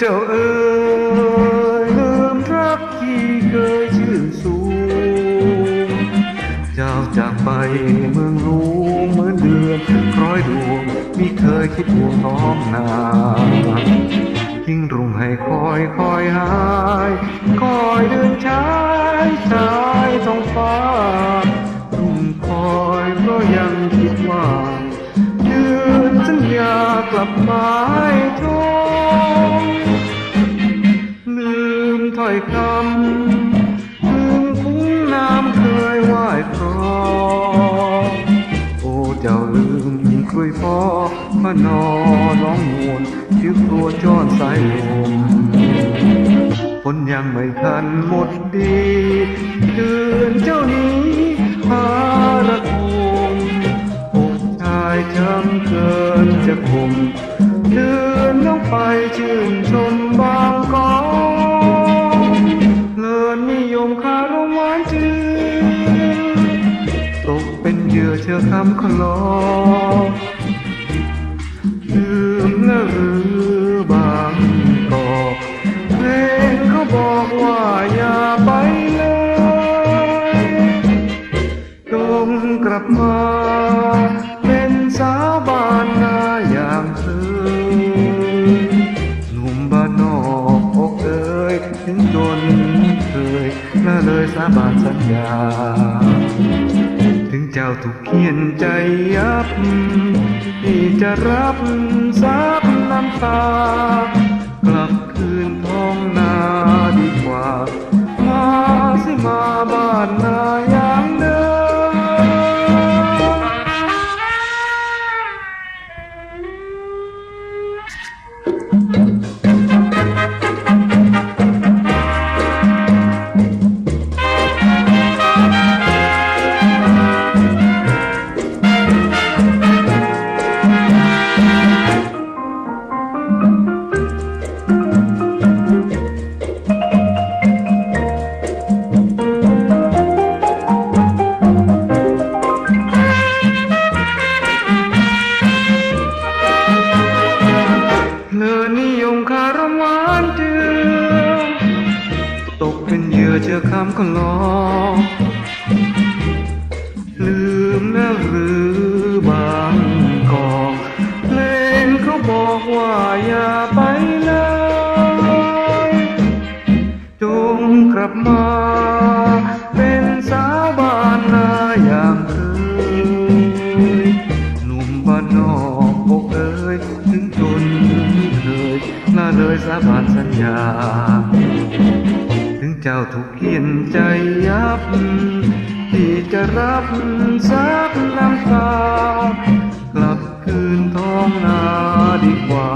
เจ้าเอ๋ยลืมรักที่เคยชื่นสูง เจ้าจากไปเมืองรู้เหมือนเดือนร้อยดวงมิเคยคิดห่วงน้องนายิ่งรุ่งให้คอยคอยหายคอยเดินชายชายท้องฟ้ารุ่งคอยก็ยังคิดว่าเดือนสัญญากลับมาให้โท อยคำลืมคุ้งน้ำเคยไหว้ครอโอ้เจ้าลืมยิ่งคุยพอพระนอน้องมวนชื่อกลัวจอนสายลมฝนยังไม่ทันหมดดีเดือนเจ้านี้หาระทมอกชายช้ำเกินจะคมเดินลงไปชื่นชมบางกอก เชื่อคำขลอลืมแล้วหรือบางกอกเพลงเขาบอกว่าอย่าไปเลยจงกลับมาเป็นสาวบ้านนาอย่างเธอหนุ่มบ้านนอกอกเอ่ยถึงจนเคยละเลยสาบานสัญญา ถึงเจ้าถูกเขียนใจยับที่จะรับซับน้ำตา เป็นเหยื่อจอคำก็ลอกลืมแล้วหรือบางกอกเพลงเขาบอกว่าอย่าไปเลยจงกลับมาเป็นสาวบานนาอย่างเคยหนุ่มบ้านนอกอกเอ่ยถึงจนเคยละเลยสาบานสัญญา เจ้าถูกเขียนใจยับ ที่จะรับซับน้ำตากลับคืนท้องนาดีกว่า